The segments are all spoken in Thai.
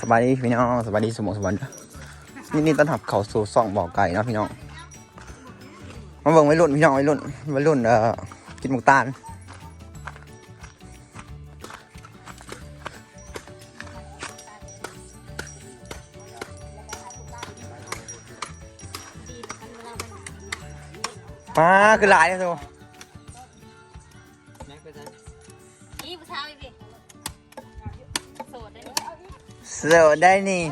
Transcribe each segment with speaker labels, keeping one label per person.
Speaker 1: สบายดีพี่น้องสบายดีสมองสบายดีนี่นี่ต้อนรับเข้าสู่ซ่องบ่อไก่เนาะพี่น้องมาเบิ่งวัยรุ่นพี่น้องวัยรุ่นวัยรุ่นเอ่อกินหมูตาลมาคือหลายเลยตัว
Speaker 2: นี่ผู้ชายพี่โสดได้ไหม
Speaker 1: เสือได้นี่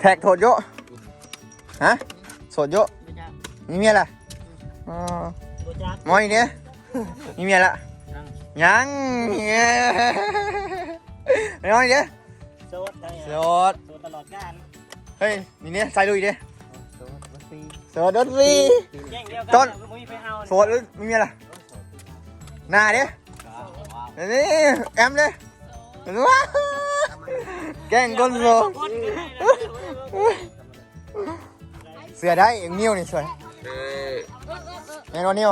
Speaker 1: แท็กโทษเยอะฮะโสดเยอะมีเมียละอมอยเนี่ยมีเมียละยังเนี่ยน้อยเนี่ย
Speaker 3: โสด
Speaker 1: โสด
Speaker 3: ตลอดกาล
Speaker 1: เฮ้ยนี่เนี่ยใส่ลุยดิ
Speaker 3: โสดมาปี
Speaker 1: โสดดนตรี
Speaker 3: แย่งเดียวกั
Speaker 1: ต้นโสดหรือมีเมียละหน้าดินี่แอมเลยว้าว แกล้งก้นโซเสือได้เอ็งนิ้วนี่สวยแน่นอนนิ้ว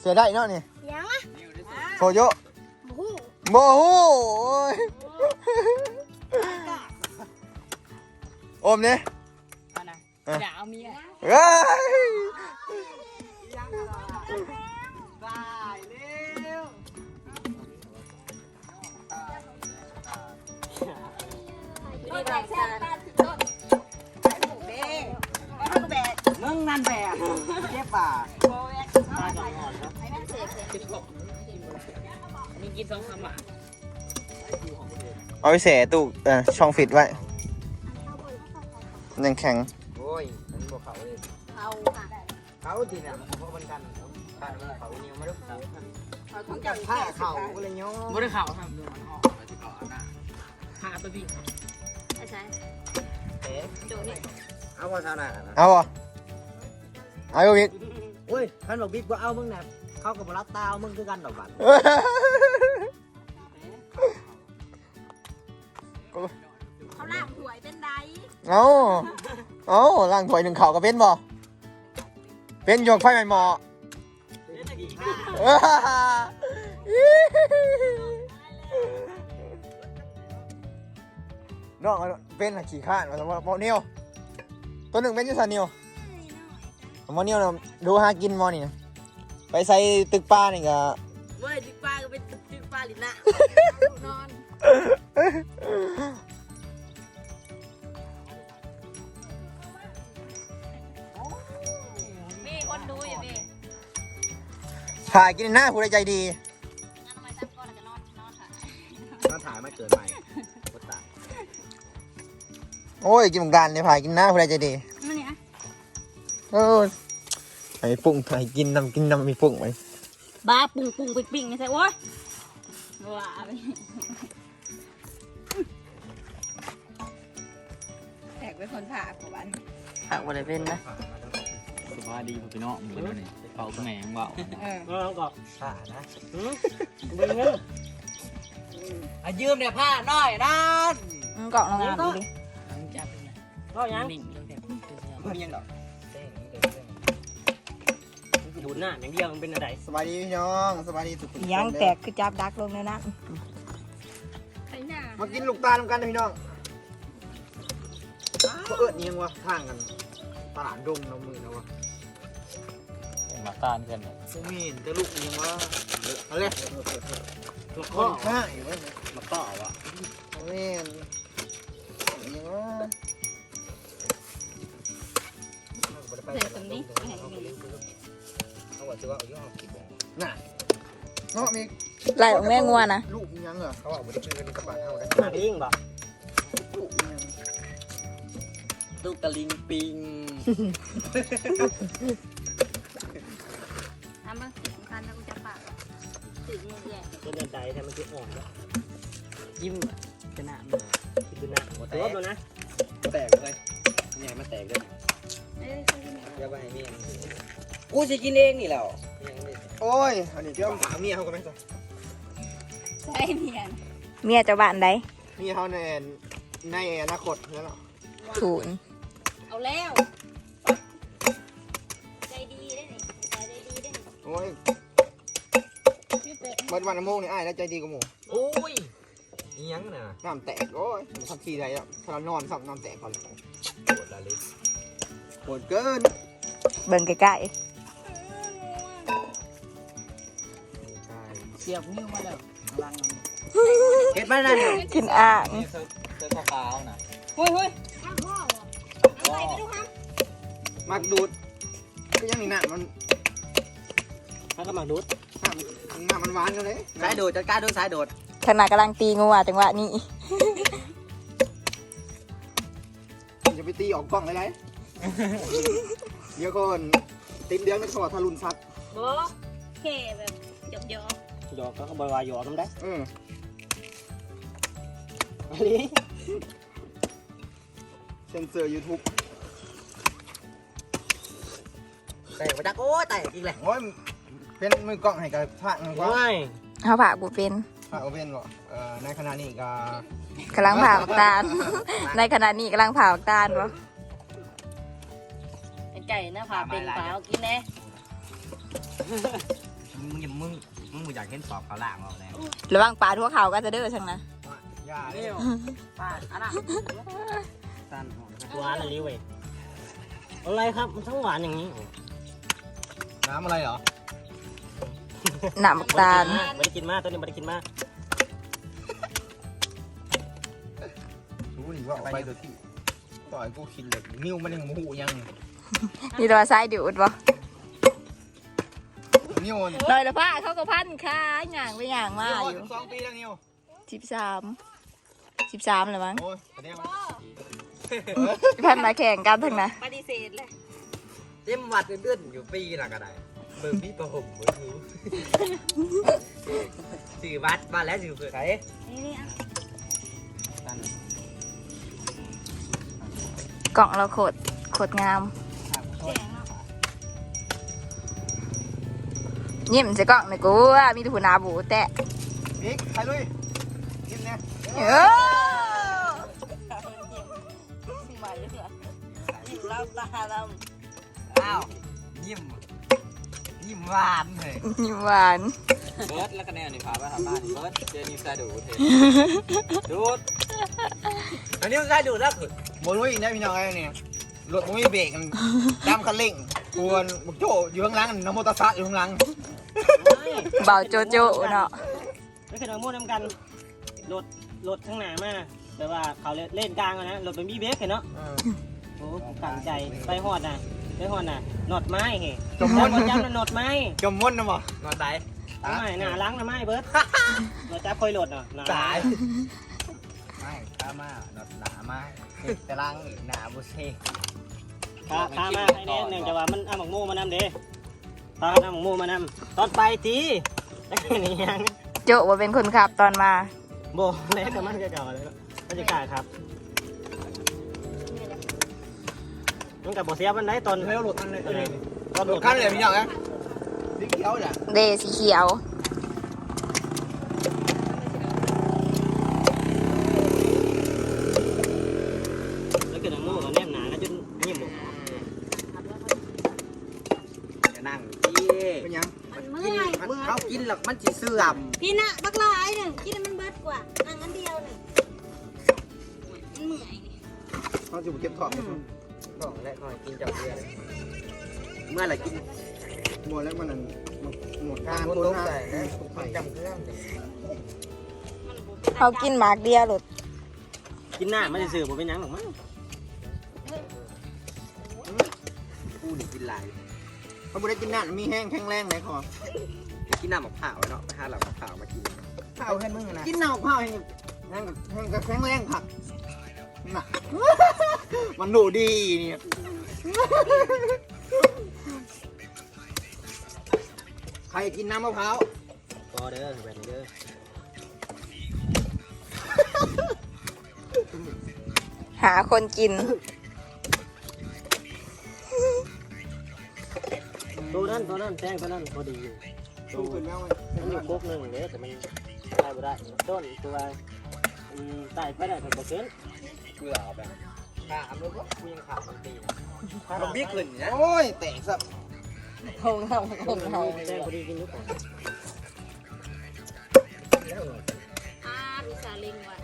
Speaker 1: เสือได้เนาะนี่
Speaker 2: ยังอะ
Speaker 1: โซโย
Speaker 2: บู
Speaker 1: โมโหโอ้ยโอมเนี่ย
Speaker 2: อย่าเอาเมีย
Speaker 1: เฮ้ย
Speaker 2: ต้นแบกแซ่บต้นต้นไอ้หมูเบ้ต้นแบก
Speaker 3: มึงนั่นแบกเจ็บป่า
Speaker 2: ตาก่อนไอ้นั่นเสกเสก
Speaker 3: มีกินสองคำอะ
Speaker 1: เอาไปเสตู้เอ่อช่องฟิตไว้ยังแข็ง
Speaker 3: โอ้ยมันบอกเขาเลย
Speaker 2: เขา
Speaker 3: เขาดีนี่ยมันเพราะมันกันกันเขาเนี่ยไม่รู้เขา
Speaker 2: เอาทุ
Speaker 3: มั
Speaker 2: ก
Speaker 3: น
Speaker 2: อ
Speaker 3: กั
Speaker 2: ย่านง
Speaker 3: ผ้าเขาเลยเนาะ
Speaker 4: ไม่ได้ข่าครับดูมันออ อาหน้าหาตัวพี่
Speaker 2: ใช่ใช่
Speaker 3: เอ๊ะ
Speaker 2: ดูนี่
Speaker 3: เอาว่าเท่าไหร่นะ
Speaker 1: เอาบ่เอาอยู่อีก
Speaker 3: โอ้ยขันบอกบิ๊กว่าเอามึงเนี่ยเขากับบรับตาเอามึงคือกันดอกบัตร
Speaker 2: เขาล่างถวยเป็นได
Speaker 1: เอาเอาล่างถ้วยหนึ่งเข่าวก็เป็นบ่เป็นโยกไฟไหม้หมอ น้องเอาเป็นอะขี่ข้านมาสมมติหมอเนียวตัวหนึ่งเป็นอยูซาเนียวหมอเนียวนะดูหากินหมอนี่นะไปใส่ตึกป้านี่ก็
Speaker 4: เว้ยติ๊กปลาก็เป็นติ๊กปลาลินะ
Speaker 2: นอนมีคนดูอยู่พี่
Speaker 1: ถ่ายกินหน้าผู้ใดใจดี
Speaker 2: ไม่
Speaker 3: เกินใหม่ก็ตาย
Speaker 1: โอ้ยกินเหมือนกันเนี่ยถ่ายกินหน้าผู้ใดใจดี
Speaker 2: มันเนี่ย
Speaker 1: โอ้ยไอ้ปุ้งไอ้กินน้ำกินน้ำมีปุ้งไหม
Speaker 2: บ้าปุ้งปุ้งปิ๊งปิ๊งไม่ใช่โว้ยว้าไปแตกเป็นคนผ่าของบ้าน
Speaker 4: หักอะไรเป็นนะสบายดีพี่น้องมือนี่เป่าแหงว่าว
Speaker 2: เออ
Speaker 3: ก็ต้องกอกผ้านะมึงเงิน อะยืมเนี่ยผ้าน้อยนั่น
Speaker 2: มึงเกาะลงงานดูดิ
Speaker 4: จับเป็นไง
Speaker 3: ก็ยัง
Speaker 4: นิ่งตั้งแต่
Speaker 3: มันยังดอกดูหน้าอย่างเดียวมันเป็นอะไร
Speaker 1: สบายดีพี่น้องสบายดีทุกคน
Speaker 5: ยังแตกคือจับดักลงในนั้น
Speaker 2: ไอ้หน้า
Speaker 1: มากินลูกตาลกันนะพี่น้องเขาเอิดนี่ยังวะทางกันตลาดดงน้ำมือนะวะ
Speaker 4: มาต้านกัน
Speaker 1: กูมีเห็นแต่ลูกนี่ยังวะเอาเลย
Speaker 3: ตัว
Speaker 1: ข้
Speaker 3: ข้
Speaker 1: อ
Speaker 3: อ
Speaker 1: ห้าอยู่วะ
Speaker 3: มาต่อวะ
Speaker 1: เอาเล่นยังวะ
Speaker 2: ใส่ตรงนี้ไม่เห็นมี
Speaker 3: เขาบอกว่าเอาย่อกี่บ
Speaker 1: น่ะเนาะมี
Speaker 5: ไหลของแม่งัวนะ
Speaker 1: ลูกยังเหรอเขาบอกว่าได้ชื่อกันในกระบะเท่าได้
Speaker 3: หน้าดิ้งบ่
Speaker 1: ลูกยัง
Speaker 4: ลูกตะลิงปิง
Speaker 2: สื่อมือแย่
Speaker 3: จะเดินใจแทนมันจะอ่อนแล้ว
Speaker 4: ยิ้มชนะ
Speaker 3: คิดดูนะหัวตัวตัวนะ
Speaker 1: แตกเลยเนี่ยมันแตกเลย
Speaker 2: เอ้ย
Speaker 3: อย่าไปให้เมียกูจะกินเองนี่แล้ว
Speaker 1: โอ้ยอันนี้เจ้าถามเมียเขากันไหมจ๊ะ
Speaker 2: ใช่เนียน
Speaker 5: เมียเจ้าบ้านใด
Speaker 1: เมียเขาในในอนาคตนั่นหรอ
Speaker 5: ศูนย์
Speaker 2: เอาแล้วใจดีได้นี่ใจดีได้นี่
Speaker 1: โอ้ย
Speaker 2: พี่ เป๊ะ
Speaker 1: เมื่อวันน้ำมูกนี่อ้ายแล้วใจดีกว่าหมู
Speaker 3: โอ้ยอีหยังน่ะ
Speaker 1: น้ำแตกโอ้ยมันทำทีไรอะถ้าเรานอนสับน้ำแตกก่อน
Speaker 3: ปวดละลิ
Speaker 1: โหดเกิน
Speaker 5: เบิ่งใกล้
Speaker 3: เสียบนิ้วมาแล้วเฮ็ดมานั่นน่ะ
Speaker 5: ๆกินอ่าง
Speaker 4: นี่เสื้อเสื้อขาวๆนะ
Speaker 2: เฮ้ยเฮ้ย
Speaker 1: มักดูดก็ยังนี่หนักมัน
Speaker 3: ถ้าก็มาดูด
Speaker 1: ห นักมันหนักมันหวานกันเลย
Speaker 3: สายโดดจัดการโดนสายโดด
Speaker 5: ขณะกำลังตีงูอะจังหวะนี้
Speaker 1: มันจะไปตีออกกล้องเลยไรเดี๋ยวก่อนติดเดือนไม่ขอทารุณซัด
Speaker 2: โบแค่แบบหยอกหยอก
Speaker 3: หยอกก็บริวารหยอกกันได้
Speaker 1: เออ
Speaker 3: อันนี้
Speaker 1: เซนเซอร์ยูทูบ
Speaker 3: แต่มาจักโอ้แต่จริงเลย
Speaker 1: โอ้ย เป็นมือกล้องให้กับพระมันกว่า
Speaker 3: โอ้ย
Speaker 5: เฮาผ่ากูเป็น
Speaker 1: พระโอเว่นบอกเอ่อในขณะนี้ก็
Speaker 5: กำลังผ่าบักตาล ในขณะนี้กำลังผ่าบักตาลบ่
Speaker 2: ไก่นะพาเป็นเปล่ากินแน่
Speaker 3: มึงอย่ามึงมึงอยากเห็นสอบเขาล่างเราแล้ว
Speaker 5: ระวังปลาทั่วเขาก็จะเด้อช่างนะ
Speaker 1: ย่า
Speaker 2: ปาดอันน่ะ
Speaker 3: สั้นหวานอะไรเว้ยอะไรครับมันทั้งหวานอย่างนี้
Speaker 1: น้ำอะไรเหรอ
Speaker 5: หนามบักตาล
Speaker 3: ไม่ได้กินมากตัวนี้ไม่ได้กินมาก
Speaker 1: รู้นี่ว่าออกไปโดยที่ต่อยกูคิดเลยนิ้วมันยังมูยัง
Speaker 5: นี่ตัวซ้ายดูดบ่
Speaker 1: นิ้ว
Speaker 5: ลอยละผ้าเขาก็พันค่ะหย่างไปหย่างมาอยู่
Speaker 1: สองปีแล้วนิ้ว
Speaker 5: สิบสามสิบสามเลยมั้ง
Speaker 1: โอ้ยแสดงว่า
Speaker 5: พันมาแข่งกันทั้งนะ
Speaker 2: ปฏิเสธเลย
Speaker 3: เต็มวัดเดือนอยู่ปีละก็ได้ เบิ่งพี่ประหมเบิ่งดูสื่อวัดมาแล้วสื่อเผื่อใคร
Speaker 2: นี่นี่อะ
Speaker 5: กล่องเราโคตรโคตรงาม
Speaker 2: แจงเนาะ
Speaker 5: ยิ้มใส่กล่องหน่อยกูว่ามีแตุผนาบูแตะ
Speaker 1: บิ๊กใครลุยยิ้มเนี่ย
Speaker 5: เออ
Speaker 2: มาเยอะเหรอยิ้มเราตาเรา
Speaker 3: อ้าวยิ้ม ยิ้มหวานเลย
Speaker 5: ยิ้มหวาน
Speaker 4: เบิร์ดแล้วก็แนวนี่พาไปทำบ้านเบิร์ดเจนี่ซาดูเทดูด
Speaker 3: อันนี้มันใช่ดูแล้วคือ
Speaker 1: บนลุยเนี่ยพี่น้องไอ้เนี่ยรถมันไม่เบรกกันดำคันเร่งกวนบุกโจอยู่ข้างหลังน้ำมอเตอร์ไซค์อยู่ข้างหลัง
Speaker 5: เบาโจโจเนาะ
Speaker 3: ไม่เคยโดนมั่วน้ำกันรถรถข้างหน้ามาแต่ว่าเขาเล่นกลางอะนะรถเป็นบีเบสเห็นเนาะโอ้ตั้งใจไปหอดน่ะ ไปหอดน่ะหนอดไม้เฮ้
Speaker 1: จมม
Speaker 3: ม
Speaker 1: น
Speaker 3: นจำน่ะหนอดไม้
Speaker 1: จมมนนะบ่
Speaker 3: หนอดไม้หน้าหน้าล้างนะไม้เบิร์ดเราจับคอยรถเนาะ
Speaker 1: ตาย
Speaker 3: ไม่ข้ามาหนอดหนาไม้แต่ล้างหนาบุเซ่ข้าข้ามาให้แน่หนึ่งจะว่ามันเอาหมกโม่มานำเด้ตอนเอาหมกโม่มานำตอนไปตีแล้วนี่ยัง
Speaker 5: โจว่าเป็นคนขับตอนมา
Speaker 3: โบเล็กกับมันจะจ่อเลยบรรยากาศครับ มันกับโบเสียมันได้ตอน
Speaker 1: เร็วรถคันเลย
Speaker 3: ตอน
Speaker 1: รถคันเลยพี่น้องนะสีเขียวเนี่ย
Speaker 5: เดสีเขียว
Speaker 3: แล้วเกิดน้ำมูกแนบหนาแล้วจนนิ่มหมดจะนั่งที่
Speaker 1: เป็นยัง
Speaker 2: มันเมื่อย
Speaker 3: เขากินหรอกมันจีเสื่อม
Speaker 2: พี่น่ะบักลายหนึ่งกินมันเบิดกว่านั่งอันเดียวหนึ่งมันเมื่อยนี่
Speaker 1: เขาจะเก็บของ
Speaker 3: บอกแล้วคอยกินจับเรือเมื่อไหร่กิน
Speaker 1: หมดแล้วมันหมดการ
Speaker 3: ต้
Speaker 1: ต้
Speaker 3: น
Speaker 1: น
Speaker 3: ใส่
Speaker 1: ใส่
Speaker 3: นะจำเครื่อง
Speaker 5: เขากินหมากเดียวหลุด
Speaker 3: กินหน้าไม่ได้สื่อผมเป็นยังหรอกมั้งกูนี่กินลาย
Speaker 1: เขาไม่ได้กินน้ำมีแห้งแข็งแรงไหนคอ
Speaker 3: กินน้ำมะพร้าวเนาะไปหาหลับมะพร้าวมากิน
Speaker 1: ข้าวแค่มึงนะกินน้ำข้าวแห้งแห้งแห้งกับแข็งแรงผัก น่ะมันดูดีเนี่ย ใครกินน้ำมะพร้าว
Speaker 3: พอเด้อแบบนี้เด้อ
Speaker 5: หาคนกิน
Speaker 3: ตัวนั้นตัวนั้นแจ้งตัวนั้นพอดีอยู่
Speaker 1: ดูขึ้นแล้ว
Speaker 3: มันอยู่ครบหนึ่งเลยแต่มันได้บ่ได้ต้นตัวอืมไต่ไปได้ถึงเปอร์เซ็นต์
Speaker 4: เบื่อแบบ
Speaker 3: ถามแล้วก็มีขาวมันตีมันบิ๊กขึ้นเนี่ย
Speaker 1: โอ้ยแตกสับ
Speaker 5: ทงทำทงทำ
Speaker 3: ได้พอดีกินลูกอ่า
Speaker 2: พี่สาลิงว่ะ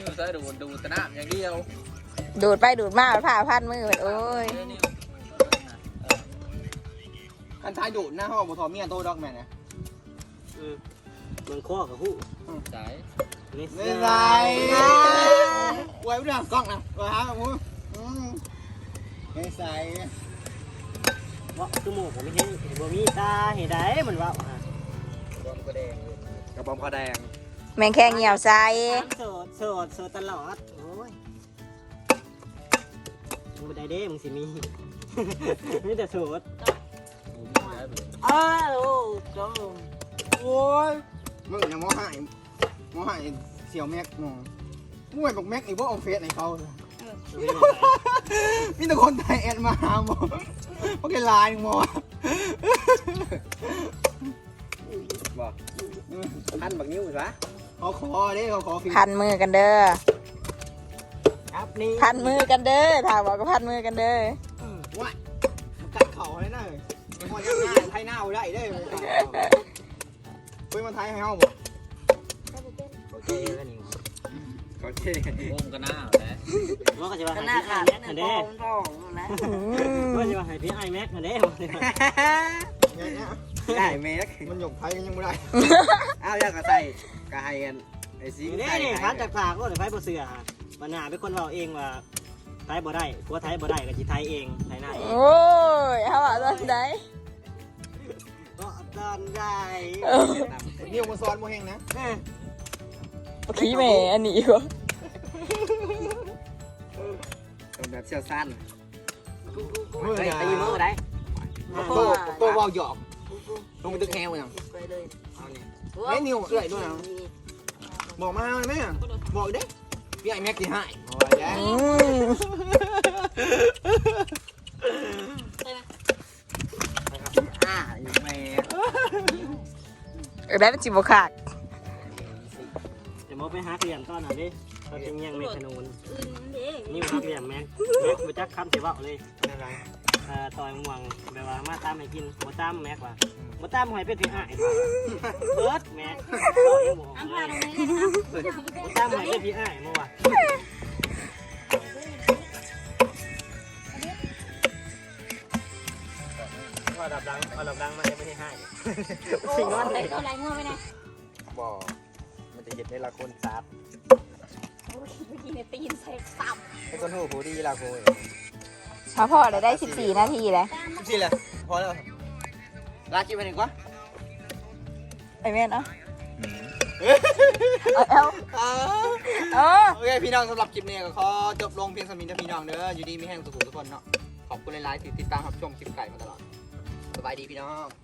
Speaker 1: ดูซะดูดูตะนาบอย่างเดียว
Speaker 5: ดูดไปดูดมาผ่าพันมือโอ้ย
Speaker 1: อันท้ายดูดหน้าห้องบุทอเมียโตดอกแมนนะ
Speaker 3: มเมืองข้อกับหู้
Speaker 1: ใช่
Speaker 3: นี่
Speaker 1: ไม่ไรไว้ไม่ได้กล้องนะไว้หาหมูอืมไม่ใส่
Speaker 3: ว่าคือหมูผมไม่เห็นบ่มีตาเห็นได้มันว่าอะ
Speaker 1: กระป๋องกระแดงกระป๋องกระแดง
Speaker 5: แมงแค่เหี่ยวใส่
Speaker 3: โสดโสดโสดตลอดโอ้ยมึงบ่ได้เด้มึงสิมีมีแต่โสด
Speaker 2: อ้าวโจ้
Speaker 1: โอ้ย มึงอย่ามอหายมอหายเสี่ยวแม็กมองมวยบอกแม็กอีกว่าเอาเฟสในเขามีแต่คนไทยแอดมาหาหมอเพราะแกไลน์หมอบอกพันบักนิ้วซะเขาขอเด้เขาขอฟิ
Speaker 5: พันมือกันเด้อ
Speaker 3: ครับนี่
Speaker 5: พันมือกันเด้อถ้าบอกก็พันมือกันเด้อ
Speaker 1: ว่ากัดเข่าเลยนะมันพอยังง่ายไทยหน้าได้ได้ เฮ้ยมันไทยให้เฮาบ่
Speaker 3: โอเคแล้วนี่
Speaker 1: โอเค
Speaker 4: วงกันหน้าแหละ
Speaker 3: ว่าก็จะว่า
Speaker 2: ก็
Speaker 3: ให้
Speaker 2: หน้า
Speaker 3: พี่ไอ
Speaker 2: ขาด
Speaker 3: แม็ก
Speaker 2: นั่
Speaker 3: นั่
Speaker 2: น
Speaker 3: น
Speaker 2: ท
Speaker 3: เด้
Speaker 2: องทองนะ
Speaker 3: ว่าจะว่าให้พี่ไอแม็กนั่นเด้
Speaker 1: ได้แม็กมันหยกไทยกันยังไม่ได้อ้าวอยากกระใส่กระไฮกันไอ้สิ
Speaker 3: นี่นี่พันจากปากก็เลยไพ่บ่เสือฮะปัญหาเป็นคนเราเองว่าไทยบ่ได้ผัวไทยบ่ได้ก็สิไทยเองไทยหน้าเอง
Speaker 5: โอ้ยเขาว่าตอนไห น
Speaker 3: ก็ตอนได้
Speaker 5: เนี่
Speaker 1: มันซ้อนโมเฮงนะ
Speaker 5: ขี้แม่อันนี้ก็
Speaker 1: แบบเชี่ยวสั้น
Speaker 3: เฮ้ยตีมือได้
Speaker 1: ตัวตัววาวหยอกลงไปตึกแฮวยัง
Speaker 2: ไปเลย
Speaker 3: เอาเนี่ย
Speaker 1: แม่นิวเอื่อยด้วยนะบอกมาเลยไหมบอกด้พี่ไอ้แม็กที่ให้โอ้ยแย่
Speaker 5: อืม
Speaker 1: อ่าอยู่แม่
Speaker 5: เออได้เป็นจิบวขาด
Speaker 3: จะมอไปหาเรียนตอนนั้นดิเขาจะยังไม่ขนุน
Speaker 2: อื่นเด้
Speaker 3: นี่หาเรียนแม็กแม็กมาจักคำเสียว่าเลย
Speaker 1: อะไร
Speaker 3: เอ่อต่อยม่วงแบบว่ามาตามให้กินบ่ตามแม็กว่ะบ่ตามหอยเป็ดพี่อ้ายเบิดแม็กต่อยม่วง
Speaker 2: อัน
Speaker 3: เล
Speaker 2: พายตรงนี้เลยนะ
Speaker 3: บ่ตามหอยเป็ดพี่อ้ายมาว่ะเอาดั ดังเอาดับดังมาไม่ได้ให้สิ่งนั้น
Speaker 2: ไหน
Speaker 3: เลย
Speaker 2: ก็ไรงัวไปนะ
Speaker 1: บอกมันจะเห็นได้ละคนซับ
Speaker 2: เมื่อกี้เนี่ยตีนใส่ตับ
Speaker 1: ไอ้คนหูหูดีละโคย
Speaker 5: พอพอได้ได้สิบสี่นาทีแล้ว
Speaker 1: สิเลยพอแล้วลาจิไปหนึ่งก่อน
Speaker 5: ไอแม่นเนาะเอาเอาเอา
Speaker 1: โอเคพี่น้องสำหรับคลิปนี้ก็ขอจบลงเพียงสมินนะพี่น้องเด้ออยู่ดีมีแห้งสุขุมทุกคนเนาะขอบคุณหลายๆที่ติดตามรับชมคลิปไก่มาตลอดส บายดีพี่น้อง